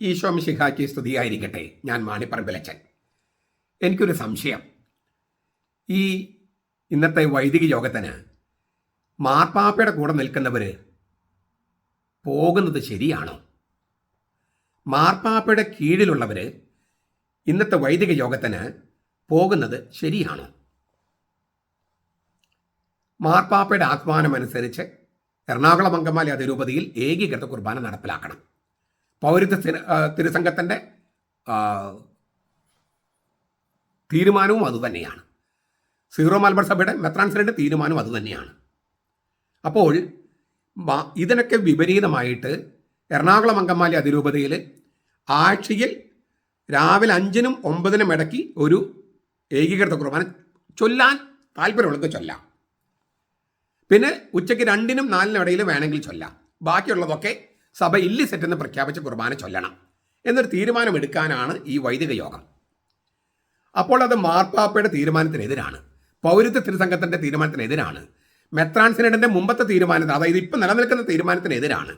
ഈശോ മിശിഹാക്കി സ്തുതിയായിരിക്കട്ടെ. ഞാൻ മാണിപ്പറമ്പിലച്ചൻ. എനിക്കൊരു സംശയം. ഈ ഇന്നത്തെ വൈദിക യോഗത്തിന് മാർപ്പാപ്പയുടെ കൂടെ നിൽക്കുന്നവർ പോകുന്നത് ശരിയാണോ? മാർപ്പാപ്പയുടെ കീഴിലുള്ളവർ ഇന്നത്തെ വൈദിക യോഗത്തിന് പോകുന്നത് ശരിയാണോ? മാർപ്പാപ്പയുടെ ആഹ്വാനമനുസരിച്ച് എറണാകുളം അങ്കമാലി അതിരൂപതയിൽ ഏകീകൃത കുർബാന നടപ്പിലാക്കണം. പൗരത്വ തിരുസംഘത്തിന്റെ തീരുമാനവും അതുതന്നെയാണ് സീറോ മലബാർ സഭയുടെ തീരുമാനവും അതുതന്നെയാണ് അപ്പോൾ ഇതിനൊക്കെ വിപരീതമായിട്ട് എറണാകുളം അങ്കമാലി അതിരൂപതയിൽ ആഴ്ചയിൽ രാവിലെ അഞ്ചിനും ഒമ്പതിനും ഇടയ്ക്ക് ഒരു ഏകീകൃത കുർബാന ചൊല്ലാൻ താല്പര്യമുള്ളവർക്ക് ചൊല്ലാം. പിന്നെ ഉച്ചയ്ക്ക് രണ്ടിനും നാലിനും ഇടയിൽ വേണമെങ്കിൽ ചൊല്ലാം. ബാക്കിയുള്ളതൊക്കെ സഭ ഇല്ലി സെറ്റെന്ന് പ്രഖ്യാപിച്ച് കുർബാന ചൊല്ലണം എന്നൊരു തീരുമാനമെടുക്കാനാണ് ഈ വൈദിക യോഗം. അപ്പോൾ അത് മാർപ്പാപ്പയുടെ തീരുമാനത്തിനെതിരാണ്. പൗരത്വ തിരുസംഘത്തിന്റെ തീരുമാനത്തിനെതിരാണ്. മെത്രാൻ സിനഡിന്റെ മുമ്പത്തെ തീരുമാനത്തിന് അതായത് ഇപ്പം നിലനിൽക്കുന്ന തീരുമാനത്തിനെതിരാണ്.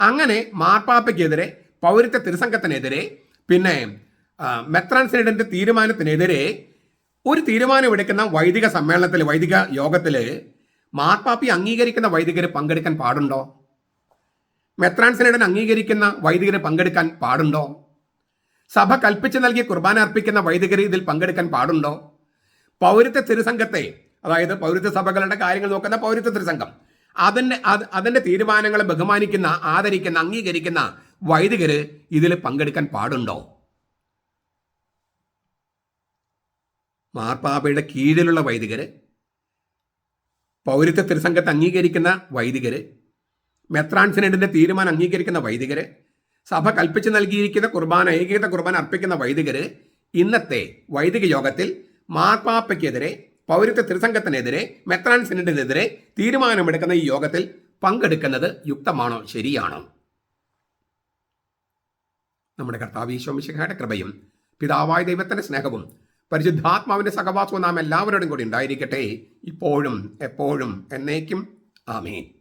അങ്ങനെ മാർപ്പാപ്പയ്ക്കെതിരെ പൗരത്വ തിരുസംഘത്തിനെതിരെ പിന്നെ ആ, മെത്രാൻ സിനഡിന്റെ തീരുമാനത്തിനെതിരെ ഒരു തീരുമാനമെടുക്കുന്ന വൈദിക സമ്മേളനത്തിൽ വൈദിക യോഗത്തിൽ മാർപ്പാപ്പി അംഗീകരിക്കുന്ന വൈദികർ പങ്കെടുക്കാൻ പാടുണ്ടോ? മെത്രാൻ സിനഡൻ അംഗീകരിക്കുന്ന വൈദികരെ പങ്കെടുക്കാൻ പാടുണ്ടോ? സഭ കൽപ്പിച്ചു നൽകി കുർബാന അർപ്പിക്കുന്ന വൈദികരെ ഇതിൽ പങ്കെടുക്കാൻ പാടുണ്ടോ? പൗരത്വ തിരുസംഘത്തെ അതായത് പൗരത്വ സഭകളുടെ കാര്യങ്ങൾ നോക്കുന്ന പൗരത്വ തിരുസംഘം അതിന്റെ അത് അതിന്റെ തീരുമാനങ്ങളെ ബഹുമാനിക്കുന്ന ആദരിക്കുന്ന അംഗീകരിക്കുന്ന വൈദികര് ഇതിൽ പങ്കെടുക്കാൻ പാടുണ്ടോ? മാർപ്പാപ്പയുടെ കീഴിലുള്ള വൈദികര് പൗരത്വ തിരുസംഘത്തെ അംഗീകരിക്കുന്ന വൈദികര് മെത്രാൻ തീരുമാനം അംഗീകരിക്കുന്ന വൈദികര് സഭ കൽപ്പിച്ചു നൽകിയിരിക്കുന്ന കുർബാന ഏകീകൃത കുർബാന അർപ്പിക്കുന്ന വൈദികര് ഇന്നത്തെ വൈദിക യോഗത്തിൽ മാർപ്പാപ്പയ്ക്കെതിരെ പൗരത്വ തിരുസംഘത്തിനെതിരെ മെത്രാൻ തീരുമാനമെടുക്കുന്ന ഈ യോഗത്തിൽ പങ്കെടുക്കുന്നത് യുക്തമാണോ ശരിയാണോ? നമ്മുടെ കർത്താവ് ഈശോമിശിഖയുടെ കൃപയും പിതാവായ ദൈവത്തിന്റെ സ്നേഹവും പരിശുദ്ധാത്മാവിന്റെ സഹവാസവും നാം എല്ലാവരോടും കൂടി ഉണ്ടായിരിക്കട്ടെ. ഇപ്പോഴും എപ്പോഴും എന്നേക്കും. ആമേൻ.